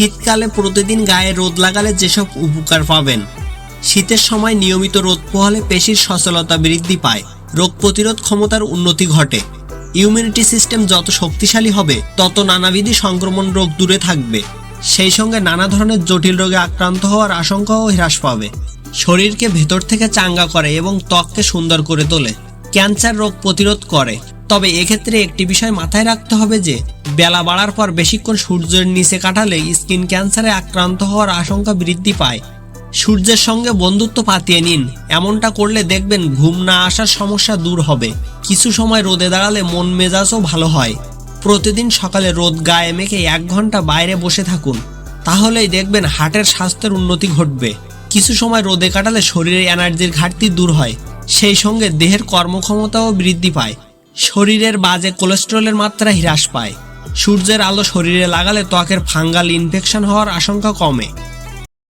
শীতকালে প্রতিদিন গায়ে রোদ লাগালে যেসব উপকার পাবেন? শীতের সময় নিয়মিত রোদ পোহালে পেশির সচলতা বৃদ্ধি পায়। রোগ প্রতিরোধ ক্ষমতার উন্নতি ঘটে। ইমিউনিটি সিস্টেম যত শক্তিশালী হবে, তত নানাবিধি সংক্রমণ রোগ দূরে থাকবে। সেই সঙ্গে নানা ধরনের জটিল রোগে আক্রান্ত হওয়ার আশঙ্কাও হ্রাস পাবে। শরীরকে ভেতর থেকে চাঙ্গা করে এবং ত্বককে সুন্দর করে তোলে। ক্যান্সার রোগ প্রতিরোধ করে। তবে এক্ষেত্রে একটি বিষয় মাথায় রাখতে হবে যে, বেলা বাড়ার পর বেশিক্ষণ সূর্যের নিচে কাটালে স্কিন ক্যান্সারে আক্রান্ত হওয়ার আশঙ্কা বৃদ্ধি পায়। সূর্যের সঙ্গে বন্ধুত্ব পাতিয়ে নিন। এমনটা করলে দেখবেন ঘুম না আসার সমস্যা দূর হবে। কিছু সময় রোদে দাঁড়ালে মন মেজাজও ভালো হয়। প্রতিদিন সকালে রোদ গায়ে মেখে এক ঘণ্টা বাইরে বসে থাকুন। তাহলেই দেখবেন হার্টের স্বাস্থ্যের উন্নতি ঘটবে। কিছু সময় রোদে কাটালে শরীরে এনার্জির ঘাটতি দূর হয়। সেই সঙ্গে দেহের কর্মক্ষমতাও বৃদ্ধি পায়। শরীরের বাজে কোলেস্ট্রলের মাত্রা হ্রাস পায়। সূর্যের আলো শরীরে লাগালে ত্বকের ফাঙ্গাল ইনফেকশন হওয়ার আশঙ্কা কমে।